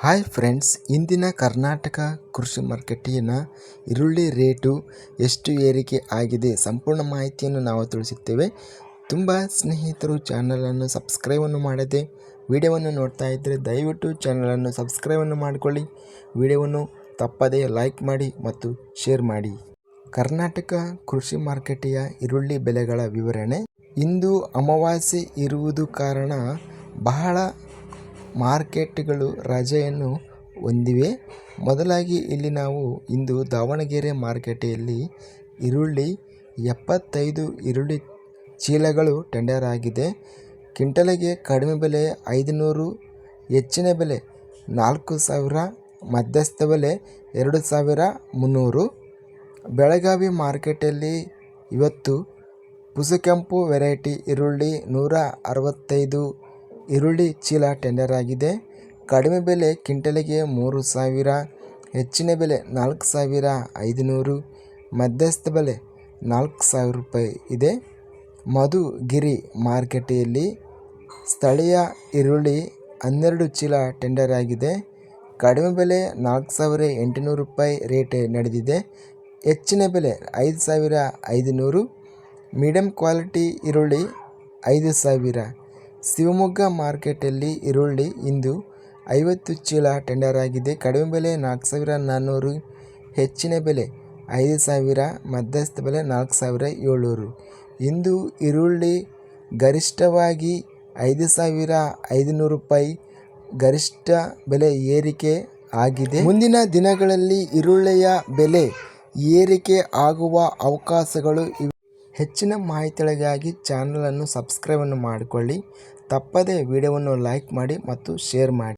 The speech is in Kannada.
ಹಾಯ್ ಫ್ರೆಂಡ್ಸ್ ಇಂದಿನ ಕರ್ನಾಟಕ ಕೃಷಿ ಮಾರ್ಕೆಟಿನ ಈರುಳ್ಳಿ ರೇಟು ಎಷ್ಟು ಏರಿಕೆ ಆಗಿದೆ ಸಂಪೂರ್ಣ ಮಾಹಿತಿಯನ್ನು ನಾವು ತಿಳಿಸುತ್ತೇವೆ. ತುಂಬ ಸ್ನೇಹಿತರು ಚಾನಲನ್ನು ಸಬ್ಸ್ಕ್ರೈಬನ್ನು ಮಾಡದೆ ವಿಡಿಯೋವನ್ನು ನೋಡ್ತಾ ಇದ್ದರೆ ದಯವಿಟ್ಟು ಚಾನಲನ್ನು ಸಬ್ಸ್ಕ್ರೈಬನ್ನು ಮಾಡಿಕೊಳ್ಳಿ. ವಿಡಿಯೋವನ್ನು ತಪ್ಪದೇ ಲೈಕ್ ಮಾಡಿ ಮತ್ತು ಶೇರ್ ಮಾಡಿ. ಕರ್ನಾಟಕ ಕೃಷಿ ಮಾರ್ಕೆಟಿಯ ಈರುಳ್ಳಿ ಬೆಲೆಗಳ ವಿವರಣೆ. ಇಂದು ಅಮಾವಾಸ್ಯೆ ಇರುವುದು ಕಾರಣ ಬಹಳ ಮಾರ್ಕೆಟ್ಗಳು ರಜೆಯನ್ನು ಹೊಂದಿವೆ. ಮೊದಲಾಗಿ ಇಲ್ಲಿ ನಾವು ಇಂದು ದಾವಣಗೆರೆ ಮಾರ್ಕೆಟೆಯಲ್ಲಿ ಈರುಳ್ಳಿ ಎಪ್ಪತ್ತೈದು ಈರುಳ್ಳಿ ಚೀಲಗಳು ಟೆಂಡರ್ ಆಗಿದೆ. ಕಿಂಟಲಿಗೆ ಕಡಿಮೆ ಬೆಲೆ ಐದುನೂರು, ಹೆಚ್ಚಿನ ಬೆಲೆ ನಾಲ್ಕು ಸಾವಿರ, ಮಧ್ಯಸ್ಥ ಬೆಲೆ ಎರಡು ಸಾವಿರ ಮುನ್ನೂರು. ಬೆಳಗಾವಿ ಮಾರ್ಕೆಟಲ್ಲಿ ಇವತ್ತು ಪುಸುಕೆಂಪು ವೆರೈಟಿ ಈರುಳ್ಳಿ ನೂರ ಅರವತ್ತೈದು ಈರುಳ್ಳಿ ಚೀಲ ಟೆಂಡರ್ ಆಗಿದೆ. ಕಡಿಮೆ ಬೆಲೆ ಕ್ವಿಂಟಲಿಗೆ ಮೂರು ಸಾವಿರ, ಹೆಚ್ಚಿನ ಬೆಲೆ ನಾಲ್ಕು ಸಾವಿರ ಐದುನೂರು, ಮಧ್ಯಸ್ಥ ಬೆಲೆ ನಾಲ್ಕು ಸಾವಿರ ರೂಪಾಯಿ ಇದೆ. ಮಧುಗಿರಿ ಮಾರುಕಟ್ಟೆಯಲ್ಲಿ ಸ್ಥಳೀಯ ಈರುಳ್ಳಿ ಹನ್ನೆರಡು ಚೀಲ ಟೆಂಡರ್ ಆಗಿದೆ. ಕಡಿಮೆ ಬೆಲೆ ನಾಲ್ಕು ಸಾವಿರ ಎಂಟುನೂರು ರೂಪಾಯಿ ರೇಟ್ ನಡೆದಿದೆ. ಹೆಚ್ಚಿನ ಬೆಲೆ ಐದು ಸಾವಿರ ಐದುನೂರು ಮೀಡಿಯಮ್ ಕ್ವಾಲಿಟಿ ಈರುಳ್ಳಿ ಐದು ಸಾವಿರ. ಶಿವಮೊಗ್ಗ ಮಾರ್ಕೆಟಲ್ಲಿ ಈರುಳ್ಳಿ ಇಂದು ಐವತ್ತು ಚೀಲ ಟೆಂಡರ್ ಆಗಿದೆ. ಕಡಿಮೆ ಬೆಲೆ ನಾಲ್ಕು ಸಾವಿರ ನಾನ್ನೂರು ಹೆಚ್ಚಿನ ಬೆಲೆ ಐದು ಸಾವಿರ, ಮಧ್ಯಸ್ಥ ಬೆಲೆ ನಾಲ್ಕು ಸಾವಿರ ಏಳ್ನೂರು. ಇಂದು ಈರುಳ್ಳಿ ಗರಿಷ್ಠವಾಗಿ ಐದು ಸಾವಿರ ಐದುನೂರು ರೂಪಾಯಿ ಗರಿಷ್ಠ ಬೆಲೆ ಏರಿಕೆ ಆಗಿದೆ. ಮುಂದಿನ ದಿನಗಳಲ್ಲಿ ಈರುಳ್ಳಿಯ ಬೆಲೆ ಏರಿಕೆ ಆಗುವ ಅವಕಾಶಗಳು ಇವೆ. ಹೆಚ್ಚಿನ ಮಾಹಿತಿಗಳಿಗಾಗಿ ಚಾನಲನ್ನು ಸಬ್ಸ್ಕ್ರೈಬನ್ನು ಮಾಡಿಕೊಳ್ಳಿ. ತಪ್ಪದೇ ವಿಡಿಯೋವನ್ನು ಲೈಕ್ ಮಾಡಿ ಮತ್ತು ಶೇರ್ ಮಾಡಿ.